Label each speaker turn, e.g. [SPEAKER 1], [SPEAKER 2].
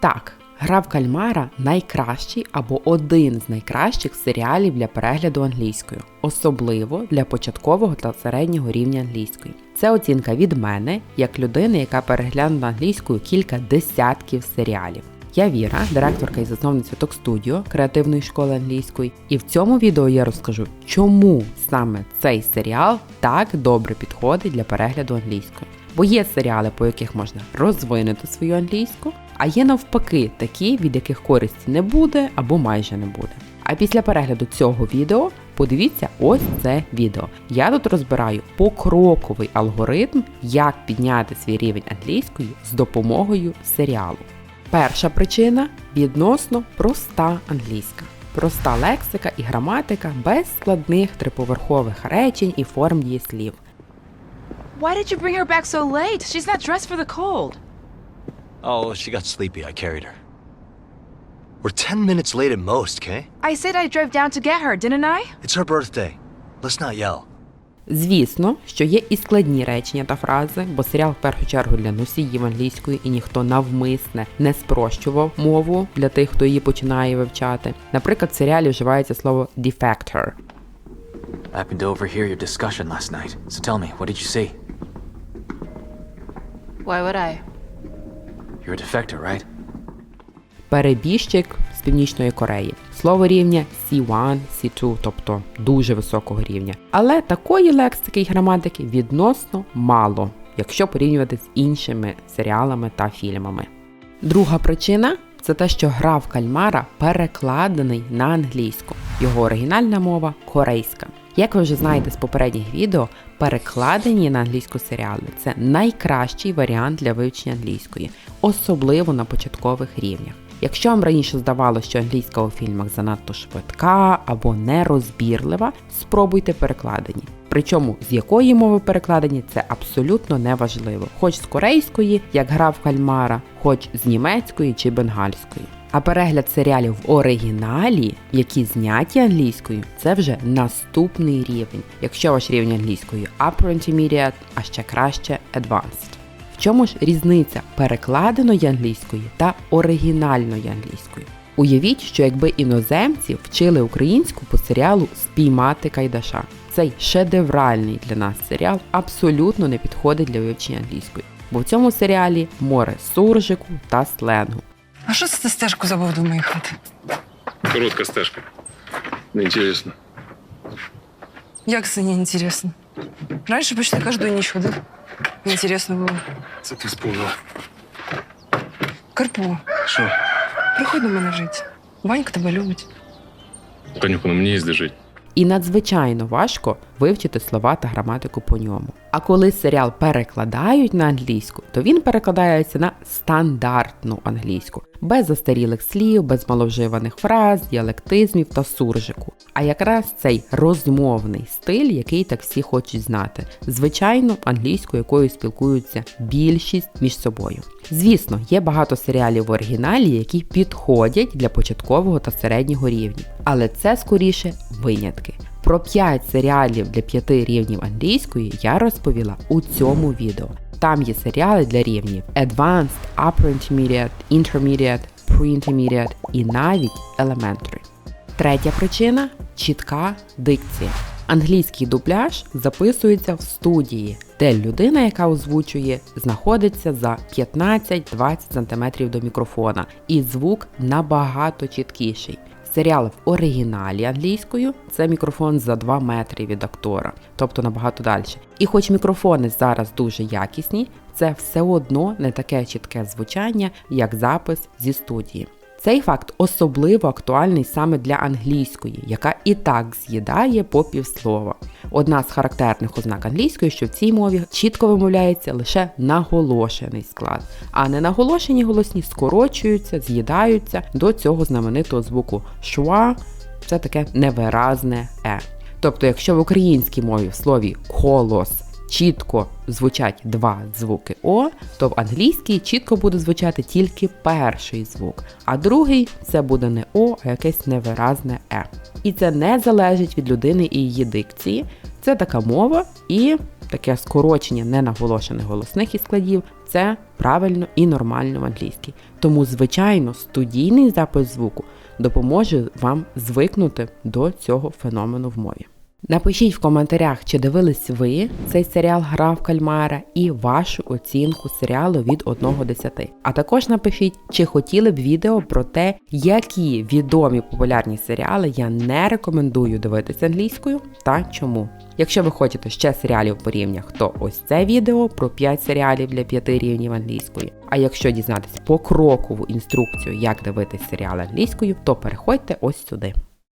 [SPEAKER 1] Так, гра в кальмара найкращий або один з найкращих серіалів для перегляду англійською, особливо для початкового та середнього рівня англійської. Це оцінка від мене, як людини, яка переглянула англійською кілька десятків серіалів. Я Віра, директорка і засновниця Ток Студіо креативної школи англійської, і в цьому відео я розкажу, чому саме цей серіал так добре підходить для перегляду англійської. Бо є серіали, по яких можна розвинути свою англійську, а є навпаки такі, від яких користі не буде або майже не буде. А після перегляду цього відео подивіться ось це відео. Я тут розбираю покроковий алгоритм, як підняти свій рівень англійської з допомогою серіалу. Перша причина відносно проста англійська. Проста лексика і граматика без складних триповерхових речень і форм дієслів.
[SPEAKER 2] Why did you bring her back so late? She's not dressed for the cold.
[SPEAKER 3] Oh, she got sleepy. I carried her. We're 10 minutes late at most, Kay?
[SPEAKER 2] I said I drove down to get her, didn't I?
[SPEAKER 3] It's her birthday. Let's not yell.
[SPEAKER 1] Звісно, що є і складні речення та фрази, бо серіал в першу чергу для носіїв англійської і ніхто навмисне не спрощував мову для тих, хто її починає вивчати. Наприклад, в серіалі вживається слово defector.
[SPEAKER 4] Happened to overhear your discussion last night. So tell me, what did you see?
[SPEAKER 2] Why would I?
[SPEAKER 4] You're a defector, right?
[SPEAKER 1] Перебіжчик з Північної Кореї. Слово рівня C1, C2, тобто дуже високого рівня. Але такої лексики і граматики відносно мало, якщо порівнювати з іншими серіалами та фільмами. Друга причина це те, що гра в кальмара перекладений на англійську. Його оригінальна мова корейська. Як ви вже знаєте з попередніх відео, перекладені на англійську серіали це найкращий варіант для вивчення англійської, особливо на початкових рівнях. Якщо вам раніше здавалося, що англійська у фільмах занадто швидка або нерозбірлива, спробуйте перекладені. Причому з якої мови перекладені, це абсолютно неважливо, хоч з корейської, як гра в кальмара, хоч з німецької чи бенгальської. А перегляд серіалів в оригіналі, які зняті англійською, це вже наступний рівень. Якщо ваш рівень англійської upper intermediate, а ще краще advanced. В чому ж різниця перекладеної англійської та оригінальної англійської? Уявіть, що якби іноземці вчили українську по серіалу Спіймати Кайдаша. Цей шедевральний для нас серіал абсолютно не підходить для вивчення англійської, бо в цьому серіалі море суржику та сленгу.
[SPEAKER 5] А що це ти стежку забув до моєї хати?
[SPEAKER 6] Коротка стежка. Неінтересно.
[SPEAKER 5] Як це не інтересно? Раніше почти кожну ніч ходив. Інтересно було.
[SPEAKER 6] Це ти сповнила.
[SPEAKER 5] Карпо,
[SPEAKER 6] Що?
[SPEAKER 5] приходь до мене жити. Ванька тебе любить.
[SPEAKER 6] Танюха, ну мені їздить жити.
[SPEAKER 1] І надзвичайно важко вивчити слова та граматику по ньому. А коли серіал перекладають на англійську, то він перекладається на стандартну англійську, без застарілих слів, без маловживаних фраз, діалектизмів та суржику. А якраз цей розмовний стиль, який так всі хочуть знати, звичайно, англійською, якою спілкуються більшість між собою. Звісно, є багато серіалів в оригіналі, які підходять для початкового та середнього рівнів, але це скоріше винятки. Про 5 серіалів для 5 рівнів англійської я розповіла у цьому відео. Там є серіали для рівнів Advanced, Upper Intermediate, Intermediate, Pre-Intermediate і навіть Elementary. Третя причина чітка дикція. Англійський дубляж записується в студії, де людина, яка озвучує, знаходиться за 15-20 см до мікрофона, і звук набагато чіткіший. Серіал в оригіналі англійською це мікрофон за 2 метри від актора, тобто набагато далі. І хоч мікрофони зараз дуже якісні, це все одно не таке чітке звучання, як запис зі студії. Цей факт особливо актуальний саме для англійської, яка і так з'їдає по півслова. Одна з характерних ознак англійської, що в цій мові чітко вимовляється лише наголошений склад, а ненаголошені голосні скорочуються, з'їдаються до цього знаменитого звуку шва, це таке невиразне е. Тобто, якщо в українській мові в слові колос чітко звучать два звуки О, то в англійській чітко буде звучати тільки перший звук, а другий це буде не О, а якесь невиразне Е. І це не залежить від людини і її дикції. Це така мова і таке скорочення ненаголошених голосних і складів це правильно і нормально в англійській. Тому, звичайно, студійний запис звуку допоможе вам звикнути до цього феномену в мові. Напишіть в коментарях, чи дивились ви цей серіал Гра в кальмара і вашу оцінку серіалу від 1 до 10. А також напишіть, чи хотіли б відео про те, які відомі популярні серіали я не рекомендую дивитися англійською та чому. Якщо ви хочете ще серіалів по рівнях, то ось це відео про 5 серіалів для 5 рівнів англійської. А якщо дізнатися покрокову інструкцію, як дивитись серіали англійською, то переходьте ось сюди.